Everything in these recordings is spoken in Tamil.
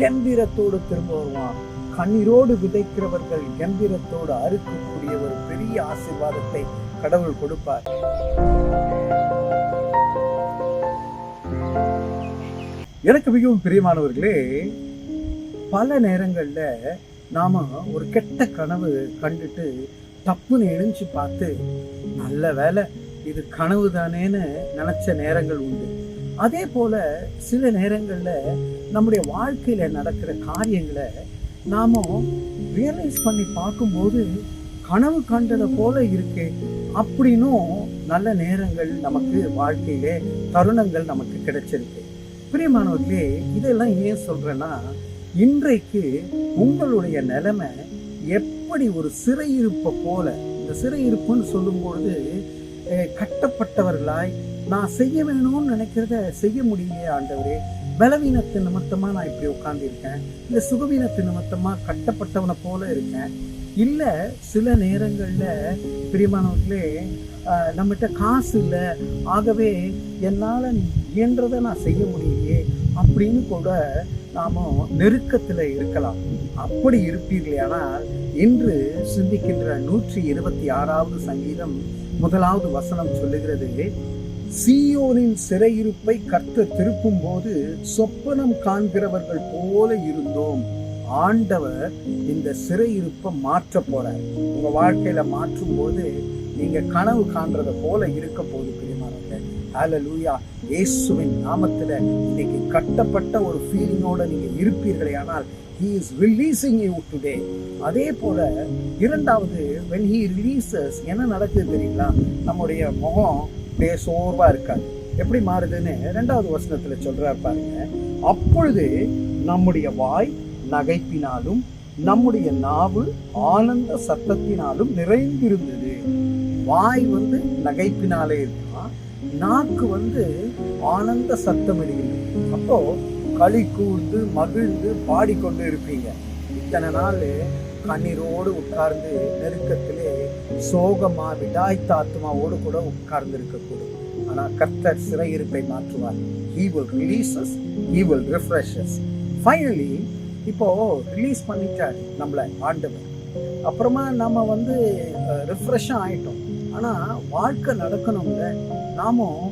கம்பீரத்தோடு திரும்ப வருவான். கண்ணீரோடு விதைக்கிறவர்கள் கம்பீரத்தோடு அறுக்கக்கூடிய ஒரு பெரிய ஆசீர்வாதத்தை கடவுள் கொடுப்பார். எனக்கு மிகவும் பிரியமானவர்களே பல நேரங்களில் நாம் ஒரு கெட்ட கனவு கண்டுட்டு தப்புன்னு எழுந்து பார்த்து நல்ல வேலை இது கனவு தானேன்னு நினச்ச நேரங்கள் உண்டு. அதே போல் சில நேரங்களில் நம்முடைய வாழ்க்கையில் நடக்கிற காரியங்களை நாம ரியலைஸ் பண்ணி பார்க்கும்போது கனவு கண்டதை போல இருக்கே அப்படின்னும் நல்ல நேரங்கள் நமக்கு வாழ்க்கையிலே தருணங்கள் நமக்கு கிடைச்சிருக்கு. பிரியமானவர்களே இதெல்லாம் ஏன் சொல்கிறேன்னா இன்றைக்கு உங்களுடைய நிலைமை எப்படி ஒரு சிறையிருப்பை போல இந்த சிறையிருப்புன்னு சொல்லும்பொழுது கட்டப்பட்டவர்களாய் நான் செய்ய வேணும்னு நினைக்கிறத செய்ய முடியலையே ஆண்டவரே. பலவீனத்து நிமித்தமாக நான் இப்படி உட்காந்துருக்கேன் இல்லை சுகவீனத்து நிமித்தமாக கட்டப்பட்டவனை போல இருக்கேன். இல்லை சில நேரங்களில் பிரியமானவர்களே நம்மகிட்ட காசு இல்லை. ஆகவே என்னால் இயன்றதை நான் செய்ய முடியலையே அப்படின்னு கூட நாம நெருக்கத்தில் இருக்கலாம். அப்படி இருப்பீர்களேயானால் இன்று சிந்திக்கின்ற நூற்றி இருபத்தி ஆறாவது சங்கீதம் முதலாவது வசனம் சொல்லுகிறது. சீயோனின் சிறையிருப்பை கர்த்த திருப்பும் போது சொப்பனம் காண்கிறவர்கள் போல இருந்தோம். ஆண்டவர் இந்த சிறையிருப்பை மாற்ற போறார். உங்க வாழ்க்கையில மாற்றும் போது நீங்க கனவு காண்றத போல இருக்க போது பிரியமானவர்களே லூயா இயேசுவின் நாமத்துல இன்னைக்கு கட்டப்பட்ட ஒரு ஃபீலிங்கோட நீங்க இருப்பீர்களே ஆனால் he is releasing you today அதே போல இரண்டாவது வென் ஹீ ரிலீசஸ் என்ன நடக்குது தெரியுங்களா? நம்முடைய முகம் அப்படியே சோர்வாக இருக்காது. எப்படி மாறுதுன்னு ரெண்டாவது வசனத்தில் சொல்கிறார் பாருங்க. அப்பொழுது நம்முடைய வாய் நகைப்பினாலும் நம்முடைய நாவு ஆனந்த சத்தத்தினாலும் நிறைந்திருந்தது. வாய் வந்து நகைப்பினாலே இருக்கான் நாக்கு வந்து ஆனந்த சத்தம் இடுகிறது அப்போ களி கூர்ந்து மகிழ்ந்து பாடிக்கொண்டு இருப்பீங்க. இத்தனை நாள் கண்ணீரோடு உட்கார்ந்து நெருக்கத்திலே சோகமா விடாய்த்தாத்மாவோடு கூட உட்கார்ந்து இருக்கக்கூடும் ஆனால் கர்த்தர் சிறையிருப்பை மாற்றுவார். He will release us. He will refresh இப்போ ரிலீஸ் பண்ணிட்டார் நம்மளை ஆண்டவர். அப்புறமா நம்ம வந்து ரிஃப்ரெஷ்ஷாக ஆயிட்டோம். ஆனால் வாழ்க்கை நடக்கணும்ல. நாமும்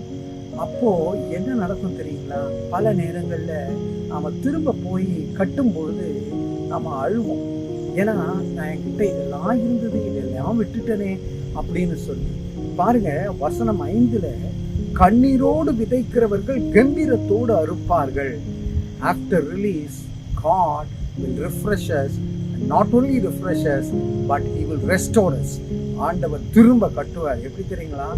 அப்போது என்ன நடக்கும் தெரியுங்களா? பல நேரங்களில் நாம் திரும்ப போய் கட்டும் பொழுது நாம் அழுவோம். ஏன்னா நான் என்கிட்ட இதெல்லாம் இருந்தது இதெல்லாம் விட்டுட்டனே அப்படின்னு சொல்லி. பாருங்க வசனம் ஐந்துல கண்ணீரோடு விதைக்கிறவர்கள் கம்பீரத்தோடு அறுப்பார்கள். After release God will refresh not only refreshers but he will restores ஆண்டவர் திரும்ப கட்டுவார். எப்படி தெரியுங்களா?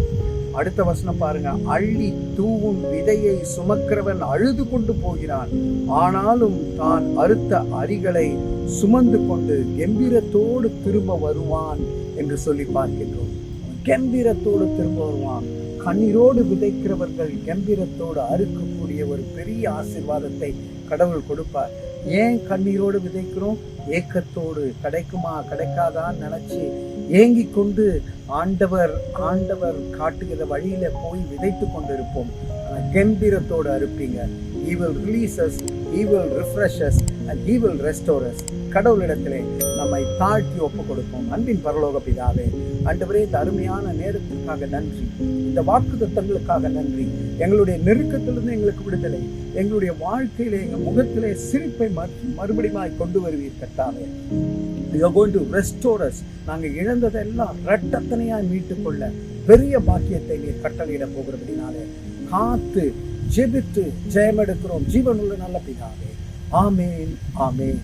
அடுத்த வசனம் பாருங்க. அள்ளி தூவும் விதையை சுமக்கிறவன் அழுது கொண்டு போகிறான். ஆனாலும் தான் அறுத்த அரிகளை சுமந்து கொண்டு கம்பீரத்தோடு திரும்ப வருவான் என்று சொல்லி பார்க்கின்றோம். கம்பீரத்தோடு திரும்ப வருவான். கண்ணீரோடு விதைக்கிறவர்கள் கம்பீரத்தோடு அறுக்கக்கூடிய ஒரு பெரிய ஆசீர்வாதத்தை கடவுள் கொடுப்பார். ஏன் கண்ணீரோடு விதைக்கிறோம்? ஏக்கத்தோடு கிடைக்குமா கிடைக்காதான்னு நினச்சி ஏங்கி கொண்டு ஆண்டவர் ஆண்டவர் காட்டுகிற வழியில போய் விதைத்து கொண்டிருப்போம். ஆனா கம்பீரத்தோடு அறுப்பீங்க. He will release us and he will refresh us. கடவுளிடத்திலே நம்மை தாழ்த்தி ஒப்பு கொடுப்போம் அன்பின் பரலோக பிதாவே அன்றுவரே இந்த அருமையான நேரத்திற்காக நன்றி. இந்த வாக்கு தத்தங்களுக்காக நன்றி. எங்களுடைய நெருக்கத்திலிருந்து எங்களுக்கு விடுதலை. எங்களுடைய வாழ்க்கையிலே எங்கள் முகத்திலே சிரிப்பை மறு- மறுபடியும் கொண்டு வருவீர் கட்டாவே யூ கோயிங் டு நாங்கள் இழந்ததெல்லாம் ரெட்டத்தனையாய் மீட்டுக்கொள்ள பெரிய பாக்கியத்தை நீர் கட்டளையிட போகிறபடினாலே காத்து ஜெபித்து ஜெயமெடுக்கிறோம். ஜீவனுள்ள நல்ல பிதாவே. ஆமேன் ஆமேன்.